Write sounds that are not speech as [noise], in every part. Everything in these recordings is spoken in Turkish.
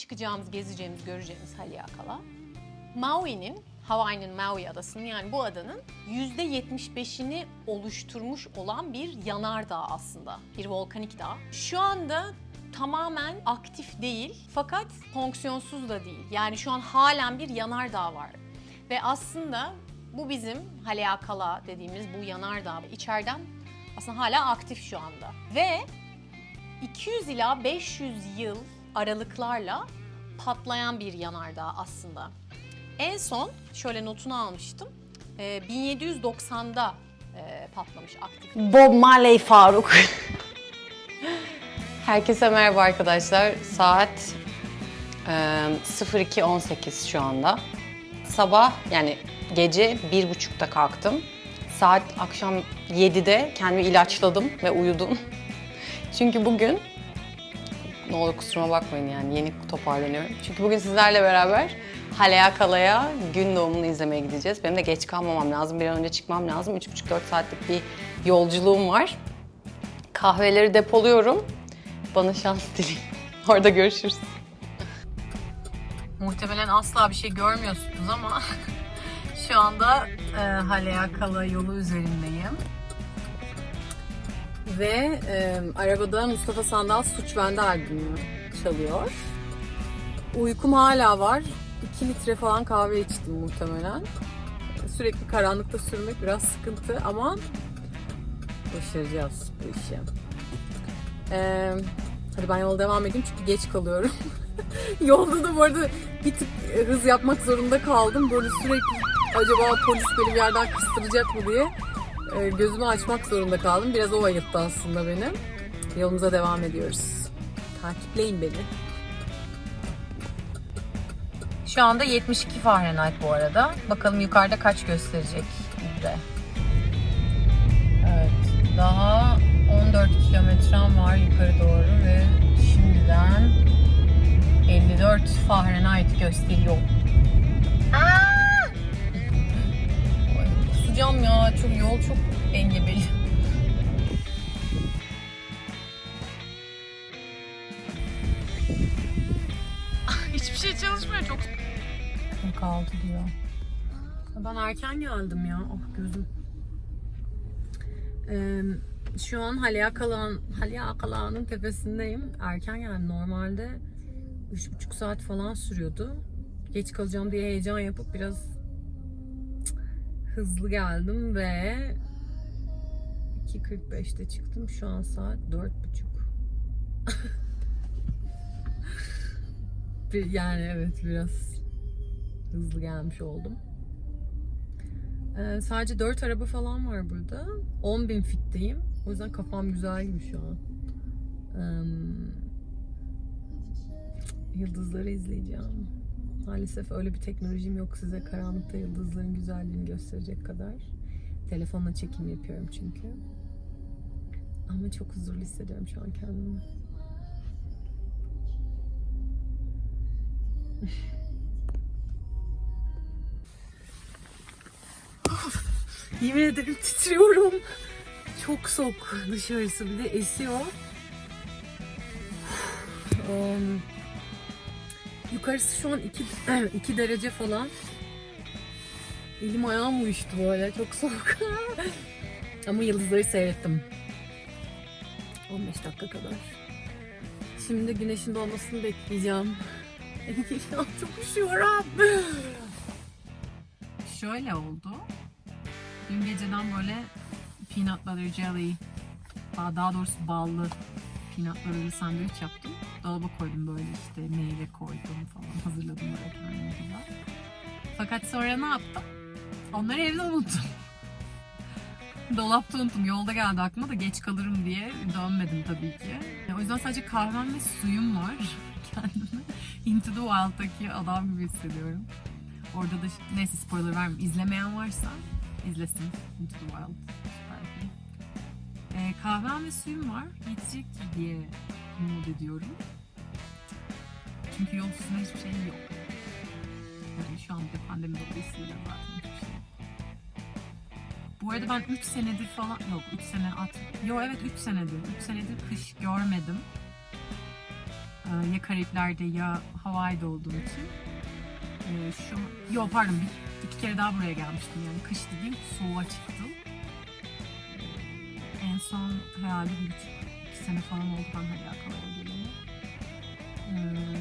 çıkacağımız, gezeceğimiz, göreceğimiz Haleakala. Maui'nin, Hawaii'nin Maui adasının yani bu adanın %75'ini oluşturmuş olan bir yanardağ aslında. Bir volkanik dağ. Şu anda tamamen aktif değil fakat fonksiyonsuz da değil. Yani şu an halen bir yanardağ var. Ve aslında bu bizim Haleakala dediğimiz bu yanardağ içeriden aslında hala aktif şu anda. Ve 200 ila 500 yıl aralıklarla patlayan bir yanardağ aslında. En son şöyle notunu almıştım. Ee, 1790'da e, patlamış aktif. Bob Marley Faruk. [laughs] Herkese merhaba arkadaşlar. Saat e, 02.18 şu anda. Sabah yani gece bir buçukta kalktım. Saat akşam 7'de kendimi ilaçladım ve uyudum. [laughs] Çünkü bugün ne olur kusuruma bakmayın yani yeni toparlanıyorum. Çünkü bugün sizlerle beraber Haleakala'ya gün doğumunu izlemeye gideceğiz. Benim de geç kalmamam lazım. Bir an önce çıkmam lazım. 3,5-4 saatlik bir yolculuğum var. Kahveleri depoluyorum. Bana şans [laughs] dileyin. Orada görüşürüz. Muhtemelen asla bir şey görmüyorsunuz ama [laughs] şu anda e, Haleakala yolu üzerindeyim. Ve e, arabada Mustafa Sandal Suç Bende albümü çalıyor. Uykum hala var. 2 litre falan kahve içtim muhtemelen. Sürekli karanlıkta sürmek biraz sıkıntı ama başaracağız bu işi. Ee, hadi ben yola devam edeyim çünkü geç kalıyorum. [laughs] Yolda da bu arada bir tık hız yapmak zorunda kaldım. Böyle sürekli acaba polis beni bir yerden kıstıracak mı diye gözümü açmak zorunda kaldım. Biraz o ayıttı aslında beni. Yolumuza devam ediyoruz. Takipleyin beni. Şu anda 72 Fahrenheit bu arada. Bakalım yukarıda kaç gösterecek de. Evet. Daha 14 kilometrem var yukarı doğru ve şimdiden 54 Fahrenheit gösteriyor. Aa! Yol çok engebeli. [laughs] Hiçbir şey çalışmıyor çok. Kaldı diyor. Ben erken geldim ya. Oh gözüm. Ee, şu an Haleakala'nın Haleakala'nın tepesindeyim. Erken yani normalde 3,5 saat falan sürüyordu. Geç kalacağım diye heyecan yapıp biraz hızlı geldim ve 2.45'te çıktım. Şu an saat 4.30. Bir- yani evet biraz hızlı gelmiş oldum. Ee, sadece 4 araba falan var burada. 10.000 fitteyim. O yüzden kafam güzel gibi şu an. Ee, yıldızları izleyeceğim. Maalesef öyle bir teknolojim yok size karanlıkta yıldızların güzelliğini gösterecek kadar. Telefonla çekim yapıyorum çünkü. Ama çok huzurlu hissediyorum şu an kendimi. Yemin ederim titriyorum. Çok soğuk dışarısı bir de esiyor. Um, yukarısı şu an 2 2 [clears throat] derece falan. Elim ayağım uyuştu böyle çok soğuk. [laughs] Ama yıldızları seyrettim. 15 dakika kadar. Şimdi güneşin doğmasını bekleyeceğim. [laughs] Çok üşüyorum. Şöyle oldu. Dün geceden böyle peanut butter jelly, daha doğrusu ballı peanut butter'lı sandviç yaptım. Dolaba koydum böyle işte meyve koydum falan hazırladım böyle güzel. Fakat sonra ne yaptım? Onları evde unuttum. [laughs] Dolapta unuttum. Yolda geldi aklıma da geç kalırım diye dönmedim tabii ki. O yüzden sadece kahvem ve suyum var. [laughs] Kendimi Into the Wild'daki adam gibi hissediyorum. Orada da neyse spoiler vermeyeyim. İzlemeyen varsa izlesin Into the Wild. Ee, kahvem ve suyum var. Yetecektir diye umut ediyorum. Çünkü yol hiçbir şey yok. Yani şu an bir de pandemi dolayısıyla zaten hiçbir şey. Bu arada ben 3 senedir falan, yok 3 sene at, yok evet 3 senedir, 3 senedir kış görmedim. Ee, ya Karayipler'de ya Hawaii'de olduğum için. Ee, şu, yo pardon bir, iki kere daha buraya gelmiştim yani kış dediğim soğuğa çıktım. Son herhalde bir buçuk, iki sene falan oldu ben Hülya Kala'ya geleli. Ee,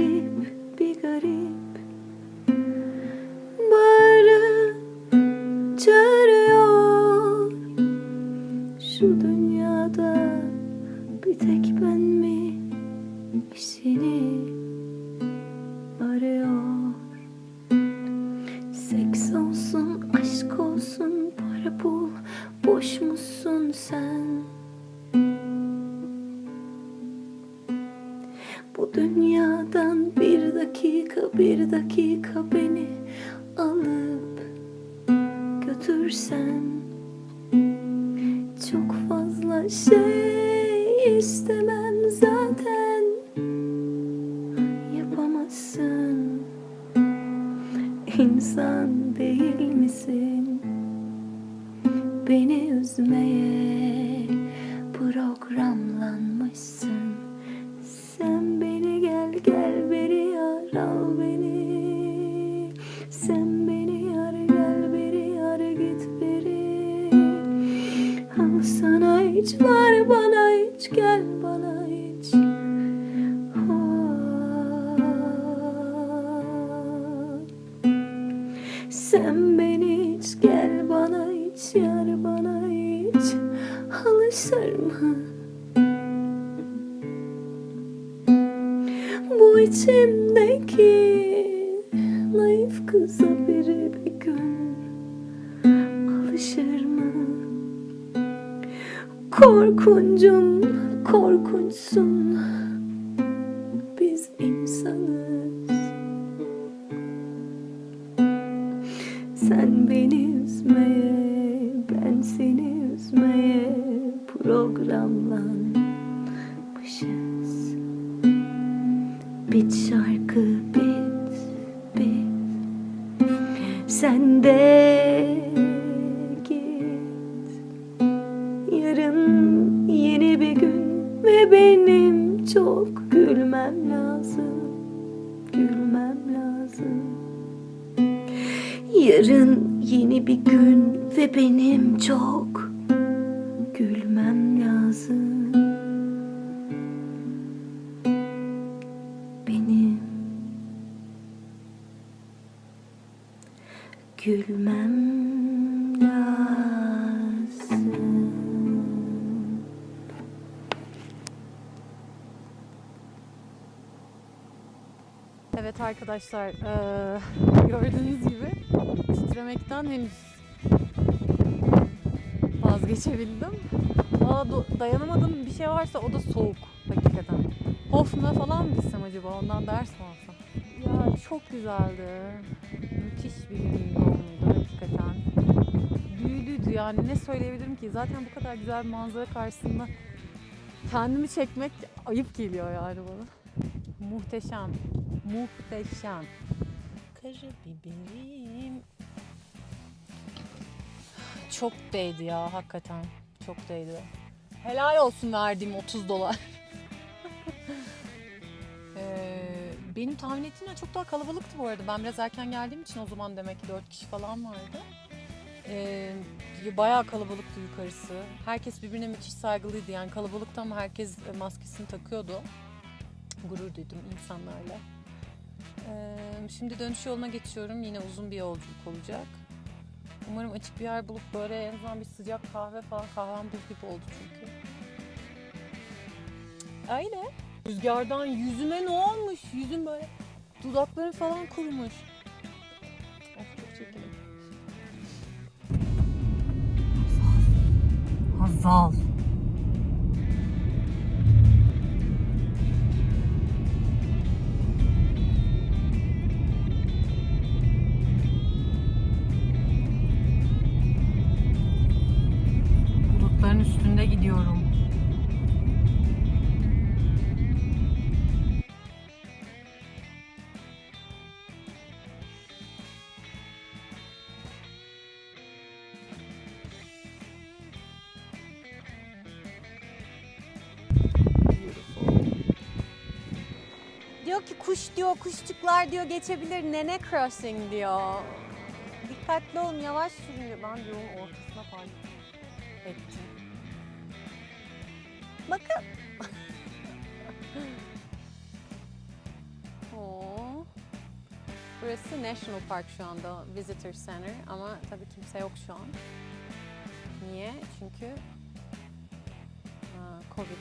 Herkes götürsen çok fazla şey istemem zaten hiç var bana hiç gel bana hiç Ah. Sen beni hiç gel bana hiç yar bana hiç alışır mı? Bu içimdeki Korkuncum korkunçsun. Biz insanız. Sen beni üzmeye Ben seni üzmeye Programlanmışız. Bit şarkı bit bit. Sen de ve benim çok gülmem lazım. Gülmem lazım. Yarın yeni bir gün ve benim çok gülmem lazım. Benim gülmem Evet arkadaşlar, eee, gördüğünüz gibi titremekten henüz vazgeçebildim. Do- dayanamadığım bir şey varsa o da soğuk hakikaten. Hofna falan gitsem acaba ondan ders mi alsam? Ya çok güzeldi. Müthiş bir gün doğumuydu hakikaten. Büyülüydü yani ne söyleyebilirim ki? Zaten bu kadar güzel bir manzara karşısında kendimi çekmek ayıp geliyor yani bana. Muhteşem. Muhteşem. Karabiberim. Çok değdi ya hakikaten. Çok değdi. Helal olsun verdiğim 30 dolar. [laughs] Ee, benim tahmin ettiğimden çok daha kalabalıktı bu arada. Ben biraz erken geldiğim için o zaman demek ki 4 kişi falan vardı. Ee, bayağı kalabalıktı yukarısı. Herkes birbirine müthiş saygılıydı. Yani kalabalıkta ama herkes maskesini takıyordu. Gurur duydum insanlarla. Ee, şimdi dönüş yoluna geçiyorum. Yine uzun bir yolculuk olacak. Umarım açık bir yer bulup böyle en azından bir sıcak kahve falan kahvem buz gibi oldu çünkü. Öyle. Rüzgardan yüzüme ne olmuş? Yüzüm böyle dudaklarım falan kurumuş. Of çok çirkinim. Hazal. Hazal. Bulutların üstünde gidiyorum. Diyor ki kuş diyor, kuşçuklar diyor geçebilir. Nene crossing diyor. Dikkatli olun, yavaş sürün. Ben diyorum ortasına park ettim. Bakın. [laughs] Burası National Park şu anda, Visitor Center ama tabii kimse yok şu an. Niye? Çünkü ha, Covid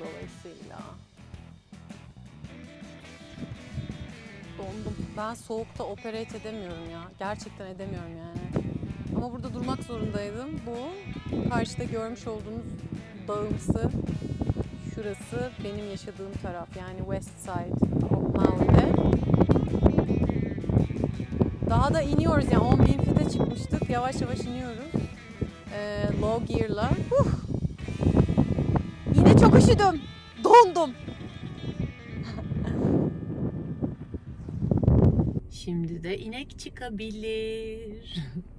dolayısıyla. Dondum. Ben soğukta operate edemiyorum ya. Gerçekten edemiyorum yani. Ama burada durmak zorundaydım. Bu karşıda görmüş olduğunuz dağımsı şurası benim yaşadığım taraf. Yani West Side Maui'de. Daha da iniyoruz yani 10 bin fite çıkmıştık. Yavaş yavaş iniyoruz. Ee, low gear'la. Huh! Yine çok üşüdüm. Dondum. Şimdi de inek çıkabilir. [laughs]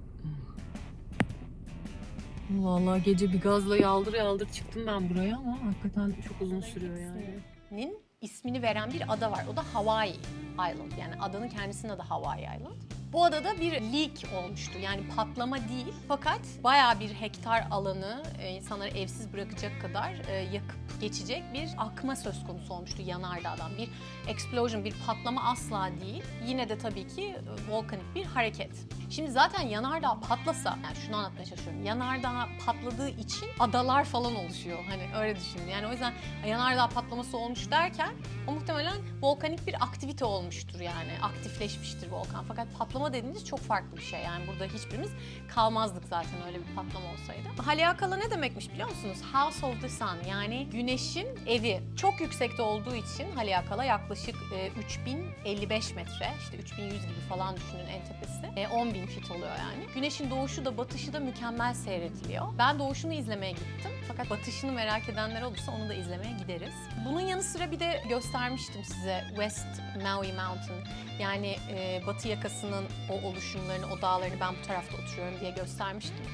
Vallahi gece bir gazla yaldır yaldır çıktım ben buraya ama hakikaten çok uzun sürüyor yani. Nin ismini veren bir ada var. O da Hawaii Island. Yani adanın kendisinin adı Hawaii Island. Bu adada bir leak olmuştu. Yani patlama değil. Fakat bayağı bir hektar alanı e, insanları evsiz bırakacak kadar e, yakıp geçecek bir akma söz konusu olmuştu yanardağdan. Bir explosion, bir patlama asla değil. Yine de tabii ki e, volkanik bir hareket. Şimdi zaten yanardağ patlasa, yani şunu anlatmaya çalışıyorum. Yanardağ patladığı için adalar falan oluşuyor. Hani öyle düşünün. Yani o yüzden yanardağ patlaması olmuş derken o muhtemelen volkanik bir aktivite olmuştur yani. Aktifleşmiştir volkan. Fakat patlama dediğimiz çok farklı bir şey. Yani burada hiçbirimiz kalmazdık zaten öyle bir patlama olsaydı. Haleakala ne demekmiş biliyor musunuz? House of the Sun yani güneşin evi. Çok yüksekte olduğu için Haleakala yaklaşık e, 3055 metre. işte 3100 gibi falan düşünün en tepesi. E, 10.000 fit oluyor yani. Güneşin doğuşu da batışı da mükemmel seyrediliyor. Ben doğuşunu izlemeye gittim. Fakat batışını merak edenler olursa onu da izlemeye gideriz. Bunun yanı sıra bir de göstermiştim size West Maui Mountain. Yani e, batı yakasının o oluşumlarını, o dağlarını ben bu tarafta oturuyorum diye göstermiştim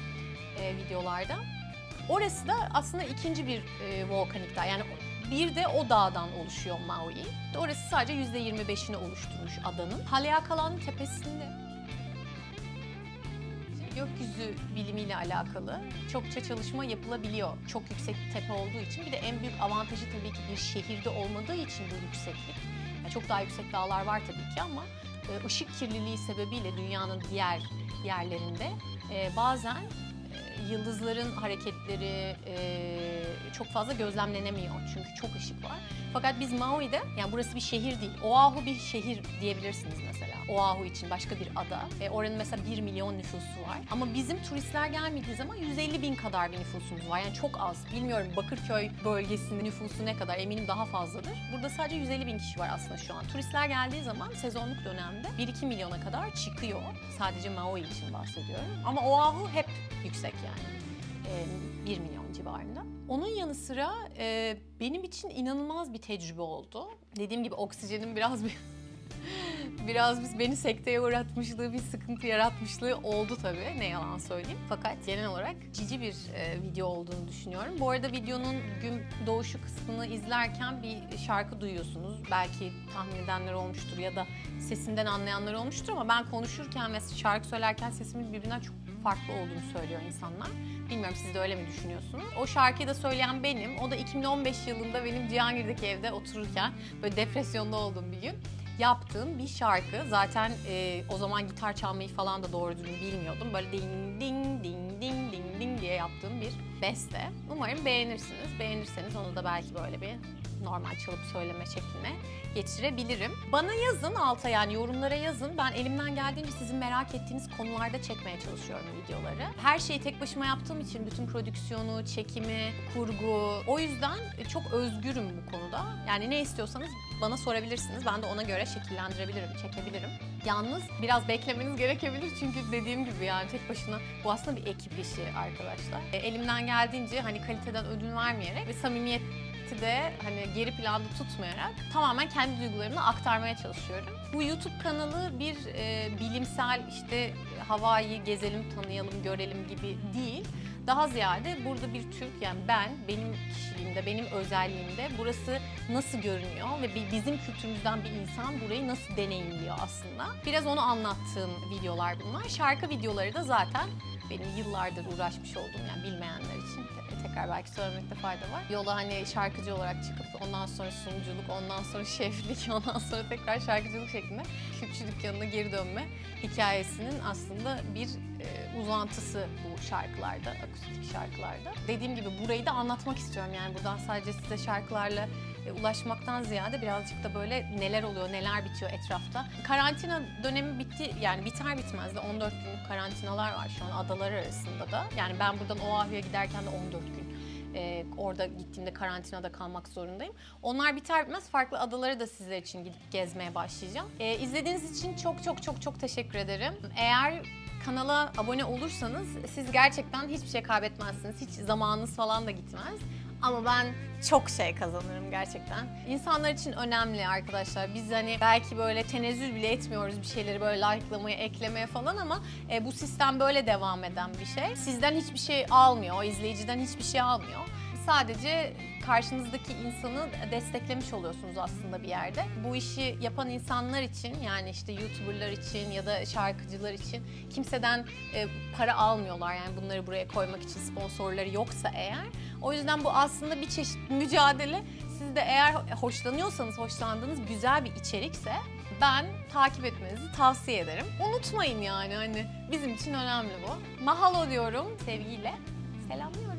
e, videolarda. Orası da aslında ikinci bir e, volkanik dağ. Yani bir de o dağdan oluşuyor Maui. Orası sadece %25'ini oluşturmuş adanın. Haleakala'nın tepesinde gökyüzü bilimiyle alakalı çokça çalışma yapılabiliyor. Çok yüksek bir tepe olduğu için. Bir de en büyük avantajı tabii ki bir şehirde olmadığı için bu yükseklik. Çok daha yüksek dağlar var tabii ki ama e, ışık kirliliği sebebiyle dünyanın diğer yerlerinde e, bazen e, yıldızların hareketleri çok fazla gözlemlenemiyor. Çünkü çok ışık var. Fakat biz Maui'de, yani burası bir şehir değil. Oahu bir şehir diyebilirsiniz mesela. Oahu için başka bir ada. E, oranın mesela 1 milyon nüfusu var. Ama bizim turistler gelmediği zaman 150 bin kadar bir nüfusumuz var. Yani çok az. Bilmiyorum Bakırköy bölgesinin nüfusu ne kadar eminim daha fazladır. Burada sadece 150 bin kişi var aslında şu an. Turistler geldiği zaman sezonluk dönemde 1-2 milyona kadar çıkıyor. Sadece Maui için bahsediyorum. Ama Oahu hep yüksek yani. E, 1 milyon civarında. Onun yanı sıra e, benim için inanılmaz bir tecrübe oldu. Dediğim gibi oksijenin biraz bir [laughs] biraz biz beni sekteye uğratmışlığı, bir sıkıntı yaratmışlığı oldu tabii. Ne yalan söyleyeyim. Fakat genel olarak cici bir e, video olduğunu düşünüyorum. Bu arada videonun gün doğuşu kısmını izlerken bir şarkı duyuyorsunuz. Belki tahmin edenler olmuştur ya da sesinden anlayanlar olmuştur ama ben konuşurken ve şarkı söylerken sesimin birbirinden çok farklı olduğunu söylüyor insanlar. Bilmiyorum siz de öyle mi düşünüyorsunuz? O şarkıyı da söyleyen benim. O da 2015 yılında benim Cihangir'deki evde otururken böyle depresyonda olduğum bir gün yaptığım bir şarkı. Zaten e, o zaman gitar çalmayı falan da doğru düzgün bilmiyordum. Böyle ding ding ding ding ding ding diye yaptığım bir beste. Umarım beğenirsiniz. Beğenirseniz onu da belki böyle bir normal çalıp söyleme şekline geçirebilirim. Bana yazın alta yani yorumlara yazın. Ben elimden geldiğince sizin merak ettiğiniz konularda çekmeye çalışıyorum videoları. Her şeyi tek başıma yaptığım için bütün prodüksiyonu, çekimi, kurgu o yüzden çok özgürüm bu konuda. Yani ne istiyorsanız bana sorabilirsiniz. Ben de ona göre şekillendirebilirim, çekebilirim. Yalnız biraz beklemeniz gerekebilir çünkü dediğim gibi yani tek başına bu aslında bir ekip işi arkadaşlar. E, elimden geldiğince hani kaliteden ödün vermeyerek ve samimiyeti de hani geri planda tutmayarak tamamen kendi duygularımı aktarmaya çalışıyorum. Bu YouTube kanalı bir e, bilimsel işte havayı gezelim, tanıyalım, görelim gibi değil. Daha ziyade burada bir Türk yani ben, benim kişiliğimde, benim özelliğimde burası nasıl görünüyor ve bi- bizim kültürümüzden bir insan burayı nasıl deneyimliyor aslında. Biraz onu anlattığım videolar bunlar. Şarkı videoları da zaten benim yıllardır uğraşmış olduğum yani bilmeyenler için te- tekrar belki söylemekte fayda var. Yola hani şarkıcı olarak çıkıp ondan sonra sunuculuk, ondan sonra [laughs] şeflik, ondan sonra tekrar şarkıcılık şeklinde Kürtçü dükkanına geri dönme hikayesinin aslında bir e, uzantısı bu şarkılarda, akustik şarkılarda. Dediğim gibi burayı da anlatmak istiyorum yani buradan sadece size şarkılarla e, ulaşmaktan ziyade birazcık da böyle neler oluyor, neler bitiyor etrafta. Karantina dönemi bitti yani biter bitmez de 14 günlük karantinalar var şu an adalar arasında da. Yani ben buradan Oahu'ya giderken de 14 gün e, orada gittiğimde karantinada kalmak zorundayım. Onlar biter bitmez farklı adaları da sizler için gidip gezmeye başlayacağım. E, izlediğiniz için çok çok çok çok teşekkür ederim. Eğer kanala abone olursanız siz gerçekten hiçbir şey kaybetmezsiniz. Hiç zamanınız falan da gitmez. Ama ben çok şey kazanırım gerçekten. İnsanlar için önemli arkadaşlar. Biz hani belki böyle tenezzül bile etmiyoruz bir şeyleri böyle like'lamaya, eklemeye falan ama e, bu sistem böyle devam eden bir şey. Sizden hiçbir şey almıyor, o izleyiciden hiçbir şey almıyor. Sadece karşınızdaki insanı desteklemiş oluyorsunuz aslında bir yerde. Bu işi yapan insanlar için yani işte YouTuber'lar için ya da şarkıcılar için kimseden e, para almıyorlar. Yani bunları buraya koymak için sponsorları yoksa eğer. O yüzden bu aslında bir çeşit mücadele. Siz de eğer hoşlanıyorsanız, hoşlandığınız güzel bir içerikse ben takip etmenizi tavsiye ederim. Unutmayın yani hani bizim için önemli bu. Mahalo diyorum sevgiyle. Selamlıyorum.